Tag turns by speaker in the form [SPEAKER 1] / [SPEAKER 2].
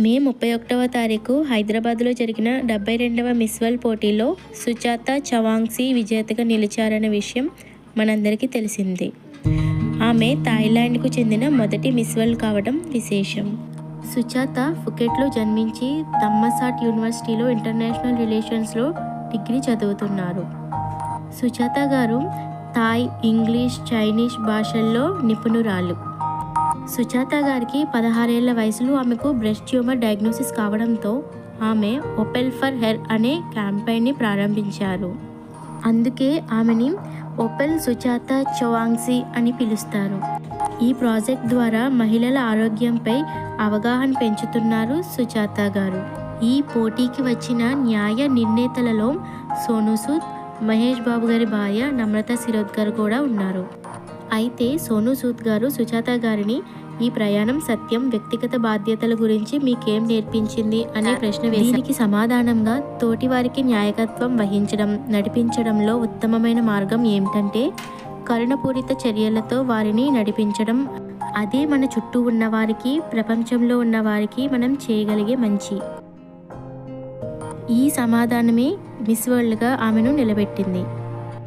[SPEAKER 1] మే ముప్పై ఒకటవ తారీఖు హైదరాబాద్లో జరిగిన డెబ్బై రెండవ మిస్ వరల్డ్ పోటీలో సుజాత చవాంగ్సీ విజేతగా నిలిచారన్న విషయం మనందరికీ తెలిసింది. ఆమె థాయిలాండ్కు చెందిన మొదటి మిస్ వరల్డ్ కావడం విశేషం. సుజాత ఫుకెట్లో జన్మించి తమ్మసాట్ యూనివర్సిటీలో ఇంటర్నేషనల్ రిలేషన్స్లో డిగ్రీ చదువుతున్నారు. సుజాత గారు థాయ్ ఇంగ్లీష్ చైనీస్ భాషల్లో నిపుణురాలు. సుజాత గారికి పదహారేళ్ళ వయసులో ఆమెకు బ్రెస్ట్ ట్యూమర్ డయాగ్నోసిస్ కావడంతో ఆమె ఓపెల్ ఫర్ హెర్ అనే క్యాంపెయిన్ని ప్రారంభించారు. అందుకే ఆమెని ఓపెల్ సుజాత చవాంగ్సీ అని పిలుస్తారు. ఈ ప్రాజెక్ట్ ద్వారా మహిళల ఆరోగ్యంపై అవగాహన పెంచుతున్నారు సుజాత గారు. ఈ పోటీకి వచ్చిన న్యాయ నిర్ణేతలలో సోనూసూద్ మహేష్ బాబు గారి భార్య నమ్రత శిరోద్కర్ కూడా ఉన్నారు. అయితే సోను సూద్ గారు సుజాత గారిని ఈ ప్రయాణం సత్యం వ్యక్తిగత బాధ్యతల గురించి మీకేం నేర్పించింది అనే ప్రశ్న వేశారు. దీనికి సమాధానంగా తోటివారికి న్యాయకత్వం వహించడం నడిపించడంలో ఉత్తమమైన మార్గం ఏమిటంటే కరుణపూరిత చర్యలతో వారిని నడిపించడం. అదే మన చుట్టూ ఉన్న వారికి ప్రపంచంలో ఉన్న వారికి మనం చేయగలిగే మంచి. ఈ సమాధానమే మిస్ వరల్డ్గా ఆమెను నిలబెట్టింది.